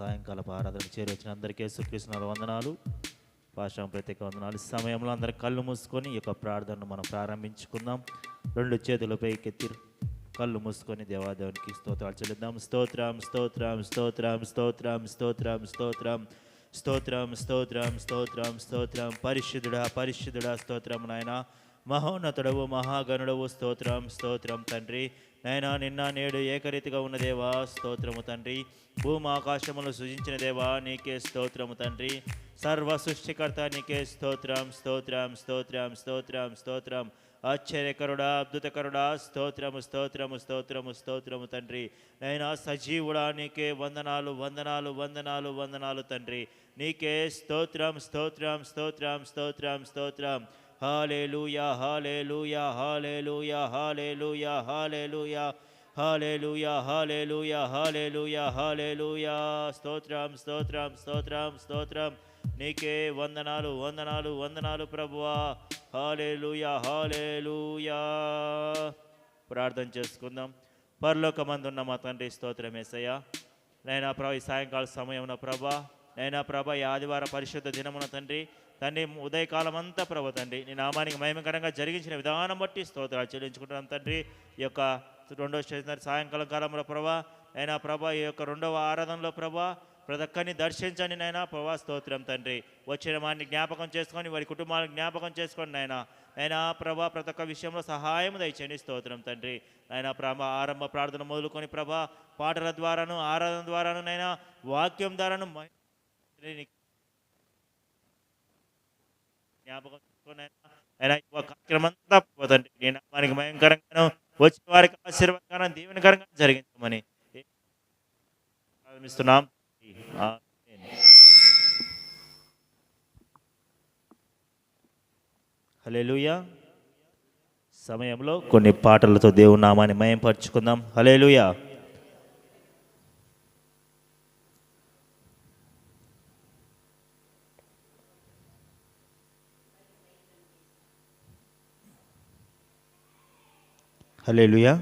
సాయంకాల ఆరాధన చేరొచ్చిన అందరికీ సుకృష్ణ వందనాలు. పాషం ప్రత్యేక వందనాలు. ఈ సమయంలో అందరు కళ్ళు మూసుకొని ఈ యొక్క ప్రార్థనను మనం ప్రారంభించుకుందాం. రెండు చేతులపై పైకెత్తి కళ్ళు మూసుకొని దేవాదేవునికి స్తోత్రాలు చెల్లిద్దాం. స్తోత్రం స్తోత్రం స్తోత్రం స్తోత్రం స్తోత్రం స్తోత్రం స్తోత్రం స్తోత్రం స్తోత్రం స్తోత్రం. పరిశుద్ధుడా పరిశుద్ధుడా స్తోత్రం నాయన. మహోన్నతుడవు మహాగణుడవు స్తోత్రం స్తోత్రం తండ్రి. నైనా నిన్న నేడు ఏకరీతిగా ఉన్న దేవా స్తోత్రము తండ్రి. భూమి ఆకాశములు సృజించిన దేవా నీకే స్తోత్రము తండ్రి. సర్వ సృష్టికర్త నీకే స్తోత్రం స్తోత్రం స్తోత్రం స్తోత్రం స్తోత్రం. ఆశ్చర్యకరుడా అద్భుతకరుడా స్తోత్రము స్తోత్రము స్తోత్రము స్తోత్రము తండ్రి. నైనా సజీవుడా నీకే వందనాలు వందనాలు వందనాలు వందనాలు తండ్రి. నీకే స్తోత్రం స్తోత్రం స్తోత్రం స్తోత్రం స్తోత్రం. Hallelujah, hallelujah, hallelujah, hallelujah, hallelujah. Hallelujah hallelujah hallelujah hallelujah స్తోత్రం స్తోత్రం స్తోత్రం స్తోత్రం నీకే వందనాలు వందనాలు వందనాలు ప్రభువా. హాలేలుయా హాలేలుయా ప్రార్థన చేసుకుందాం. పరలోకమందున్న మా తండ్రి స్తోత్రం ఎసయ్యా నైనా ప్రభా ఈ సాయంకాల సమయంలో ప్రభా నైనా ప్రభా ఈ ఆదివార పరిశుద్ధ దినమున తండ్రి తండ్రి ఉదయకాలం అంతా ప్రభా తండ్రి నీ నామానికి మహిమకరంగా జరిగించిన విధానం బట్టి స్తోత్రాలు చెల్లించుకుంటున్నాం తండ్రి. ఈ యొక్క రెండో స్టేషన్ సాయంకాలం కాలంలో ప్రభా అయినా ప్రభా ఈ యొక్క రెండవ ఆరాధనలో ప్రభా ప్రతి ఒక్కరిని దర్శించండి నాయన ప్రభా స్తోత్రం తండ్రి. వచ్చిన వారిని జ్ఞాపకం చేసుకొని వారి కుటుంబాలను జ్ఞాపకం చేసుకోండి నాయన అయినా ప్రభా ప్రతి ఒక్క విషయంలో సహాయం దయచేయండి స్తోత్రం తండ్రి. ఆయన ప్రభా ఆరంభ ప్రార్థన మొదలుకొని ప్రభా పాటల ద్వారాను ఆరాధన ద్వారాను నైనా వాక్యం ద్వారాను జ్ఞాపకం ఆయన కార్యక్రమం అంతా పోతండి. నేను మనకి భయంకరంగాను వచ్చిన వారికి ఆశీర్వాదకరం దీవెనకరంగా జరిగించమని ప్రారంభిస్తున్నాం హలేలుయ సమయంలో కొన్ని పాటలతో దేవునామాన్ని మయంపరుచుకుందాం. హలేలుయా హలేలుయా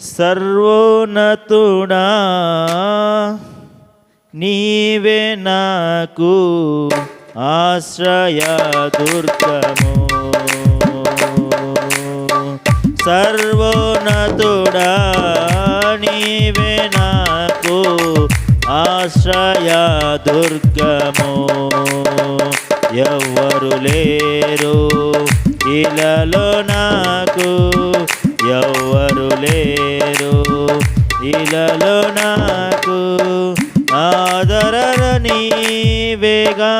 సర్వోన్నతుడా నీవే నాకు ఆశ్రయ దుర్గము. సర్వోన్నతుడా నీవే నాకు ఆశ్రయ దుర్గము. ఎవ్వరు లేరు. ఇలలో నాకు ఎవ్వరు లేరు. ఇలలో నాకు ఆదరణ నీవేగా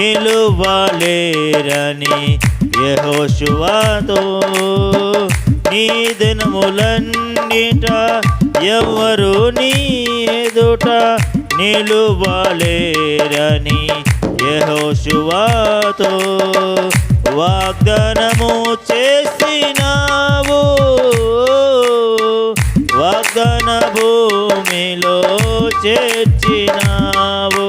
నిలువలేరని యహోశువాతో నీ దినములన్నిట ఎవరు నీ ఎదుట నిలువలేరని యహోశువాతో వాగ్దానము చేసినావు. వాగ్దాన భూమిలో చేర్చినావు.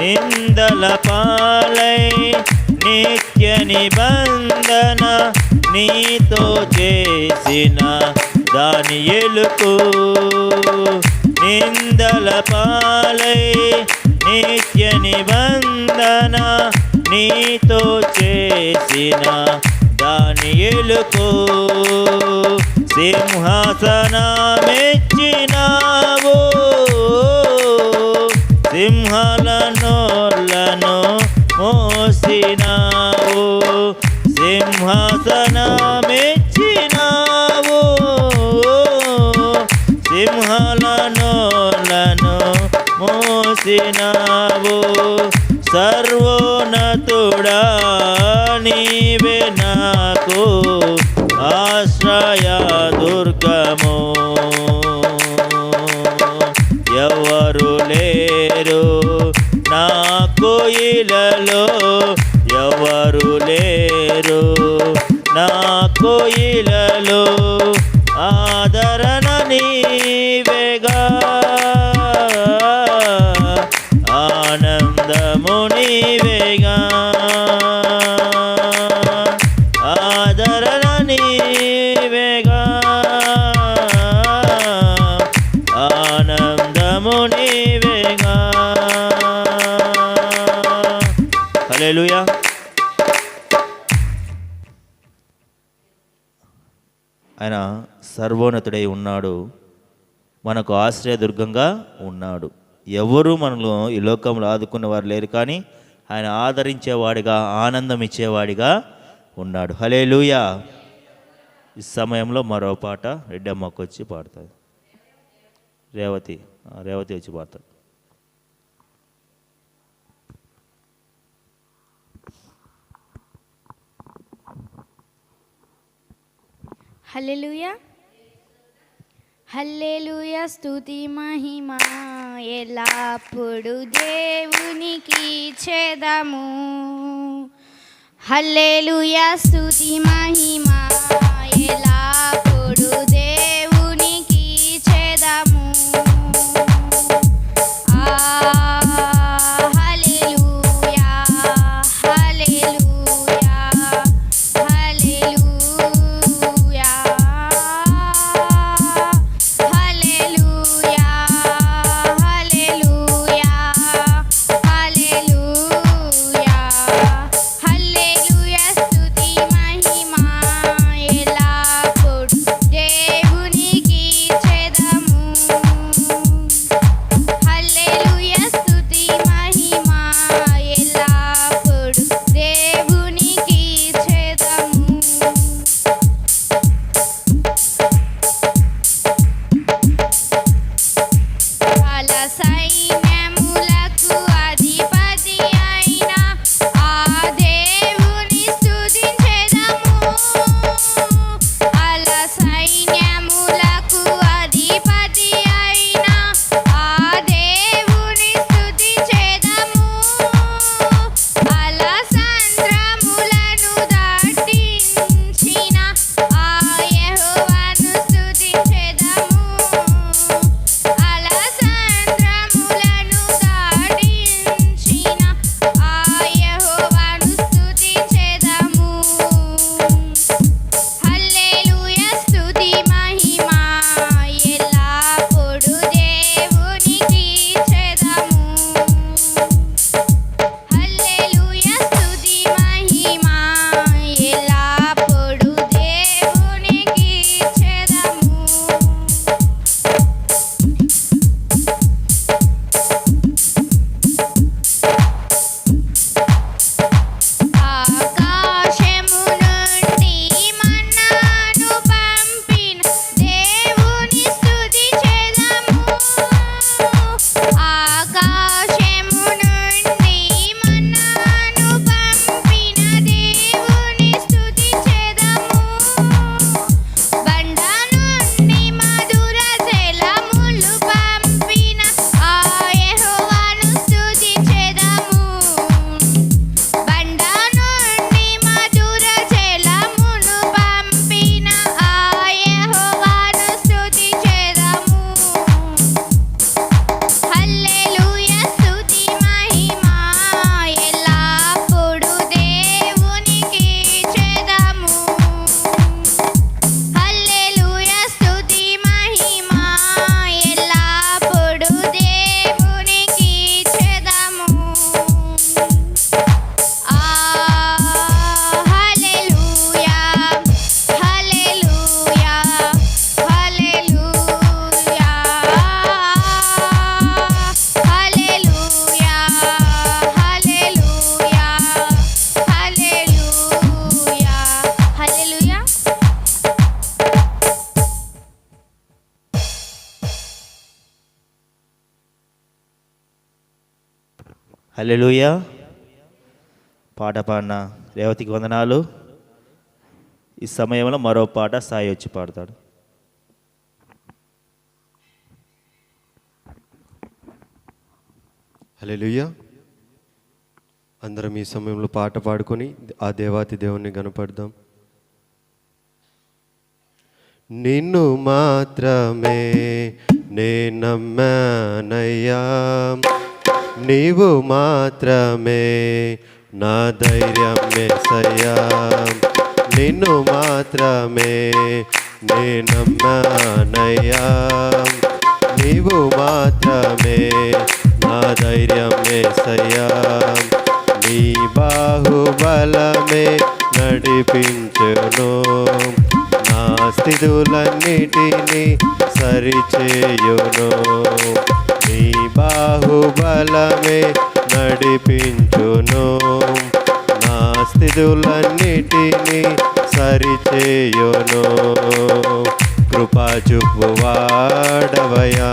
నిందల పాలై నిత్య నిబంధన నీతో చేసిన దాని ఎలుకు. నిందల పాలై నిత్య నిబంధన నీతో చేసిన దాని ఎలుకు. సింహాసనమెచ్చినావు. సింహాల నోళ్ళను మోసినావు సింహాసనమిచ్చినావు. సింహలనోలను మోసినావు సర్వోన్నతుడా నీవే నాకు ఆశ్రయ దుర్గము కోయిలలో ఎవరు లేరు? నా కోయిలలో సర్వోన్నతుడై ఉన్నాడు. మనకు ఆశ్రయదుర్గంగా ఉన్నాడు. ఎవరు మనలో ఈ లోకంలో ఆదుకున్న వారు లేరు కానీ ఆయన ఆదరించేవాడిగా ఆనందం ఇచ్చేవాడిగా ఉన్నాడు. హలే లూయా ఈ సమయంలో మరో పాట రెడ్డమ్మకు వచ్చి పాడుతుంది రేవతి రేవతి వచ్చి పాడుతుంది హల్లెలూయా. హల్లెలూయా స్తుతి మహిమ. ఎలాప్పుడు దేవునికి చేదము. హల్లెలూయా స్తుతి మహిమ. ఎలాప్పుడు దేవునికి హలెలుయ పాట పాడిన రేవతికి వందనాలు. ఈ సమయంలో మరో పాట సాయి వచ్చి పాడతాడు. హలెలుయ అందరం ఈ సమయంలో పాట పాడుకొని ఆ దేవాతి దేవుణ్ణి కనపడదాం నిన్ను మాత్రమే నే నమ్మానయ్యా. నీవు మాత్రమే నా ధైర్యం మెసయ్యా నిన్ను మాత్రమే నే నమ్మానయ్యా. నీవు మాత్రమే నా ధైర్యం మెసయ్యా నీ బాహుబలమే నడిపించును. నా స్థితులన్నిటినీ సరిచేయును. బలమే నడిపించును. నా స్థితులన్నిటినీ సరిచేయును. కృపా చూపువాడవయా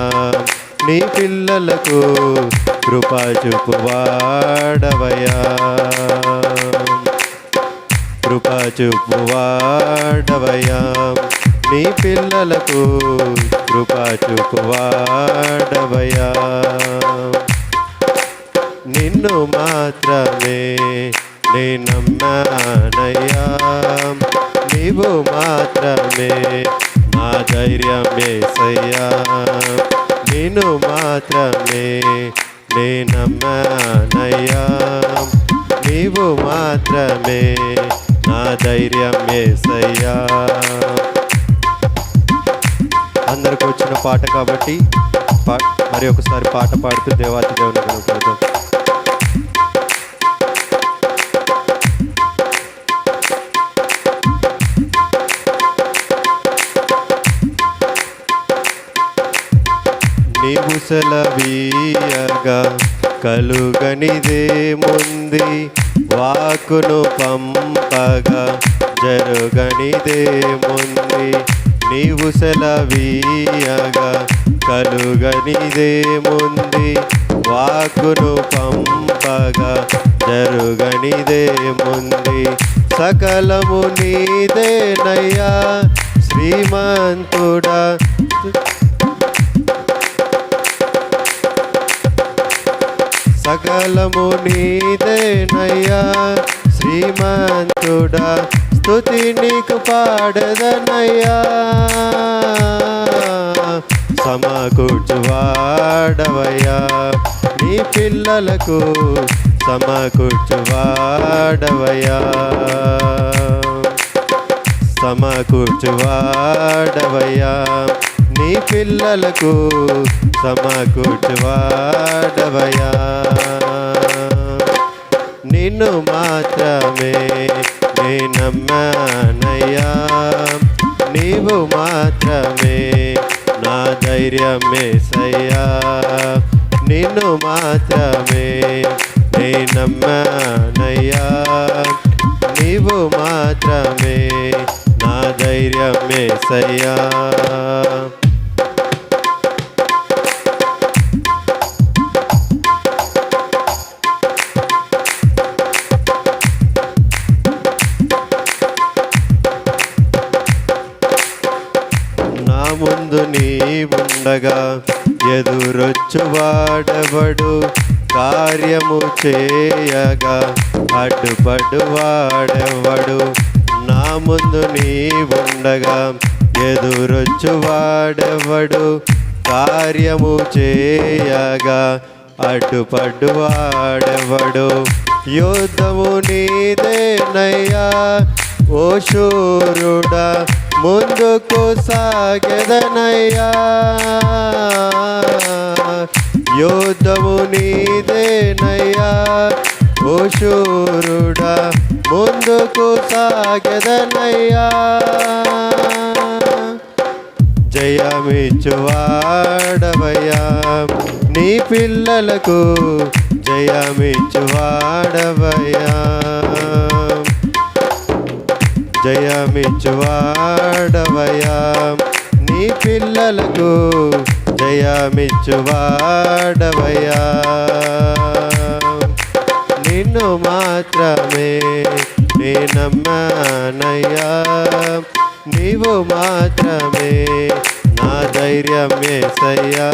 నీ పిల్లలకు కృపా చూపువాడవయా కృప చూపువాడవయా నీ పిల్లలకు కృప చూపువాడవయా నిన్ను మాత్రమే నే నమ్మానయ్యా. నీవు మాత్రమే నా ధైర్యం ఏసయ్యా నిన్ను మాత్రమే నే నమ్మానయ్యా. నీవు మాత్రమే నా ధైర్యం ఏసయ్యా అందరికి వచ్చిన పాట కాబట్టి పా- మరి ఒకసారి పాట పాడుతూ దేవాతి దేవుని కనపడతాం నీవు సెలవీయగా కలుగనిదే ముంది వాకును పంపగా జరుగనిదే ముంది నీవు సెలవీయగా కలుగనిదే ముంది వాకును పంపగా జరుగనిదే ముంది సకలము నీదేనయ్యా శ్రీమంతుడా. సకలము నీదేనయ్యా. శ్రీమంతుడా స్థుతి నీకు పాడదనయ్యా. సమకూర్చువాడవయ్యా. నీ పిల్లలకు సమకూర్చువాడవయ్యా. సమకూర్చువాడవయ్యా. నీ పిల్లలకు సమకూర్చువాడవయా నిన్ను మాత్రమే నే నమ్మానయ్యా. నీవు మాత్రమే నా ధైర్యమే సయ్యా. నిన్ను మాత్రమే నే నమ్మానయ్యా. నీవు మాత్రమే నా ధైర్యమే సయ్యా. ఉండగా ఎదురొచ్చువాడవడు కార్యము చేయగా అడ్డుపడువాడెవడు నా ముందు నీ ఉండగా ఎదురొచ్చు కార్యము చేయగా అడ్డుపడువాడెవడు యుద్ధము నీదేనయ్యా ఓ శూరుడా ముందుకు సాగదనయ్యా. యోధము నీదేనయ్యా. ఓషూరుడా ముందుకు సాగదనయ్యా. జయమిచ్చువాడవయ్యా. నీ పిల్లలకు జయమిచ్చువాడవయ్యా. జయమిచ్చువాడవయా నీ పిల్లలకు జయమిచ్చువాడవయా నిన్ను మాత్రమే నే నమ్మానయ్యా. నీవు మాత్రమే నా ధైర్యం ఏసయ్యా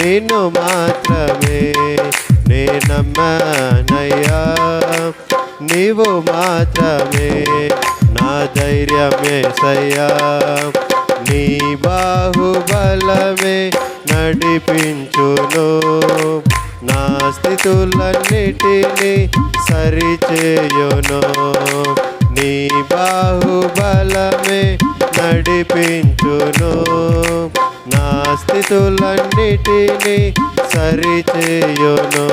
నిన్ను మాత్రమే నే నమ్మానయ్యా. నీవు మాత్రమే నా ధైర్యమే సయ్యా. నీ బాహుబలమే నడిపించును. నా స్థితులన్నిటినీ సరిచేయును. నీ బాహుబలమే నడిపించును. నా స్థితులన్నిటినీ సరిచేయును.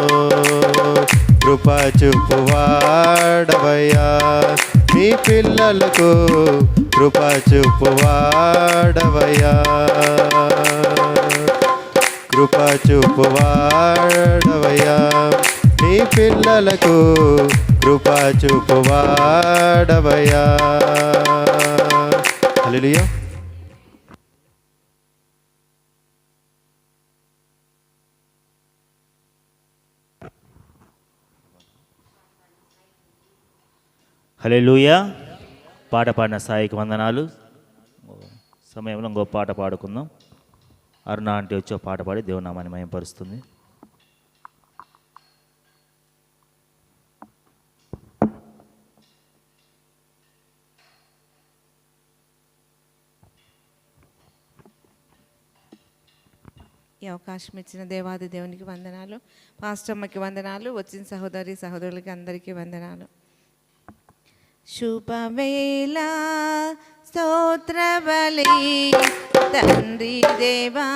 కృప చూపువాడవయ్యా నీ పిల్లలకు కృప చూపువాడవయ్యా కృప చూపువాడవయ్యా నీ పిల్లలకు కృప చూపువాడవయ్యా హలే లూయ పాట పాడిన సాయికి వందనాలు. సమయంలో ఇంకో పాట పాడుకుందాం. అరుణ అంటే వచ్చి పాట పాడి దేవునామాన్ని మయంపరుస్తుంది. ఈ అవకాశం ఇచ్చిన దేవాది దేవునికి వందనాలు. పాస్టమ్మకి వందనాలు. వచ్చిన సహోదరి సహోదరులకి అందరికీ వందనాలు. శుభవేళ స్తోత్రబలి తండ్రి దేవా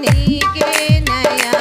నీకే నయా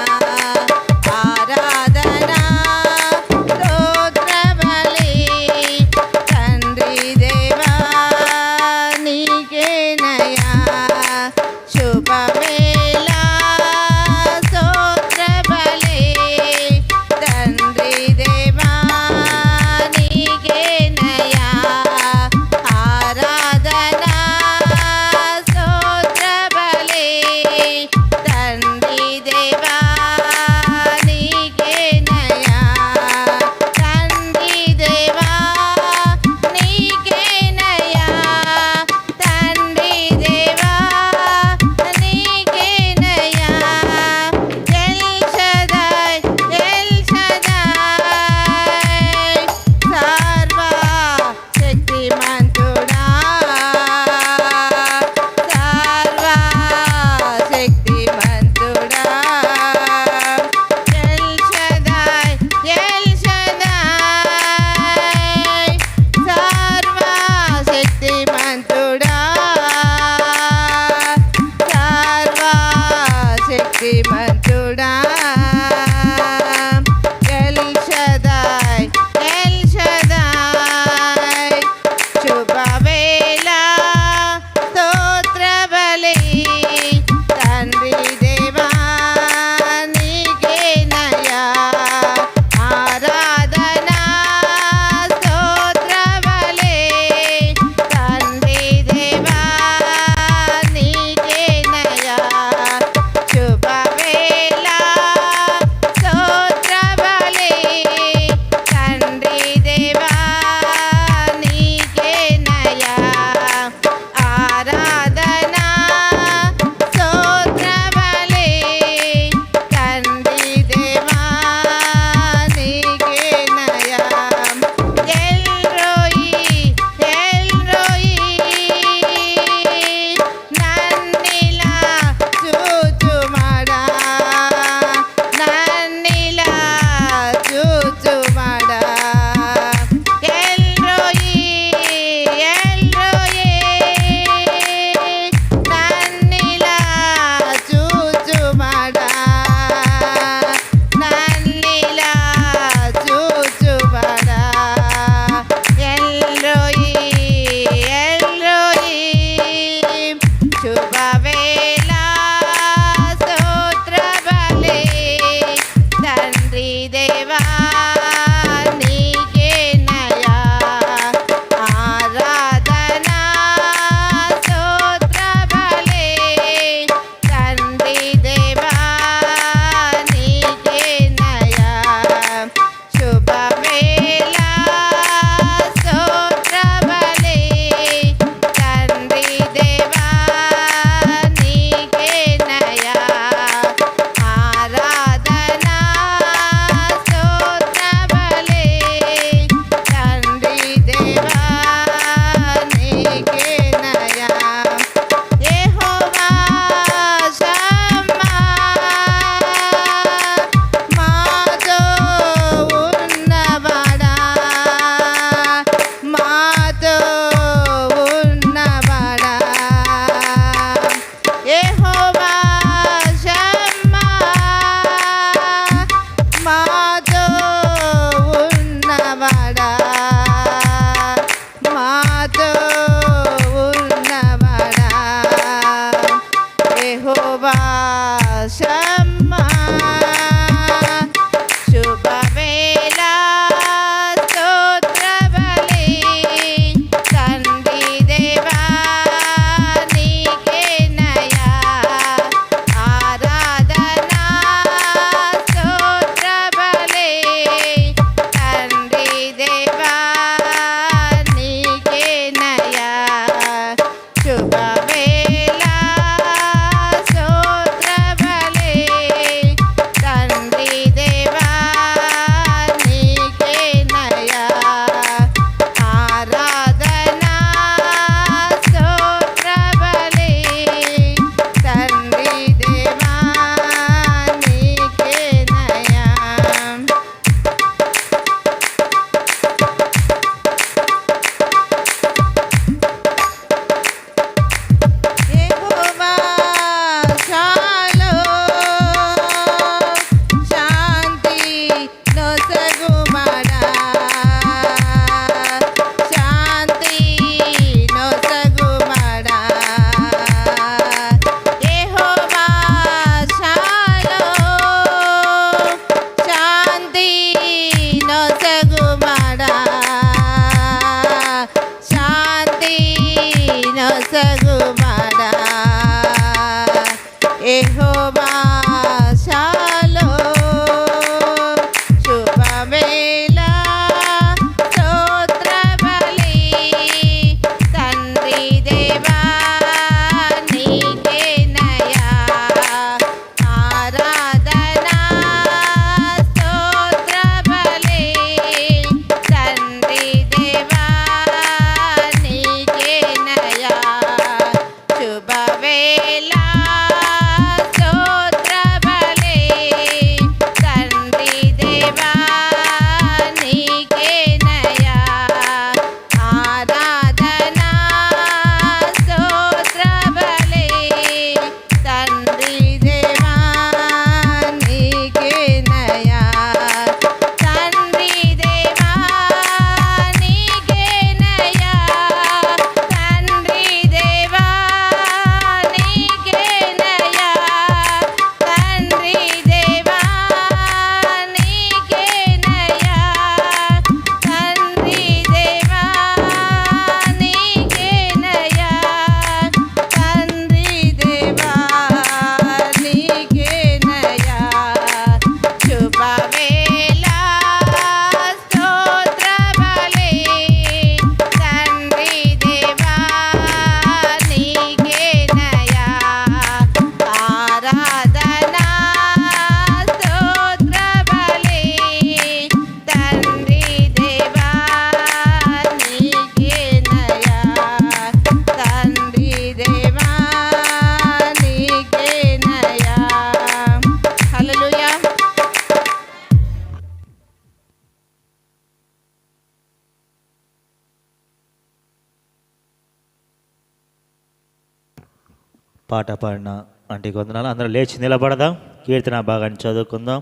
పాట పాడిన అంటే కొందనాలు అందరూ లేచి నిలబడదాం. కీర్తన భాగాన్ని చదువుకుందాం.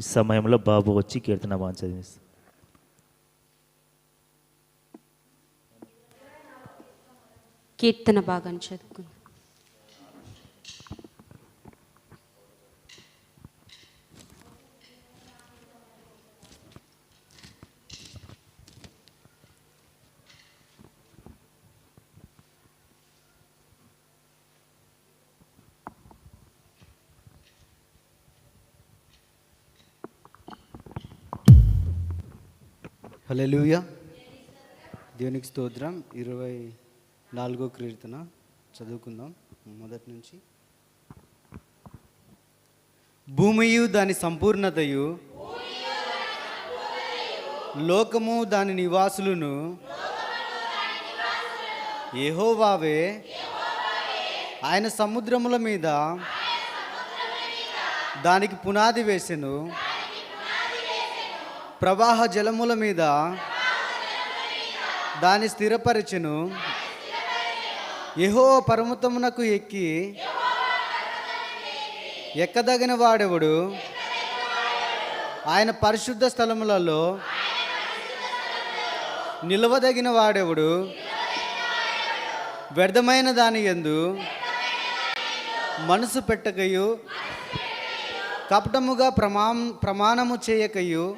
ఈ సమయంలో బాబు వచ్చి కీర్తన భాగం చదివిస్తాం కీర్తన భాగాన్ని చదువుకుందాం. హల్లెలూయా. దేవునికి స్తోత్రం. ఇరవై నాలుగో కీర్తన చదువుకుందాం మొదటి నుంచి. భూమియు దాని సంపూర్ణతయు. లోకము దాని నివాసులను. ఏహోవావే ఆయన సముద్రముల మీద. దానికి పునాది వేసెను. ప్రవాహ జలముల మీద దాని స్థిరపరచెను. యహో పర్వతమునకు ఎక్కి ఎక్కదగిన వాడెవడు? ఆయన పరిశుద్ధ స్థలములలో నిలవదగిన వాడెవడు? వ్యర్థమైన దాని ఎందు మనసు పెట్టకయు కపటముగా ప్రమా ప్రమాణము చేయకయు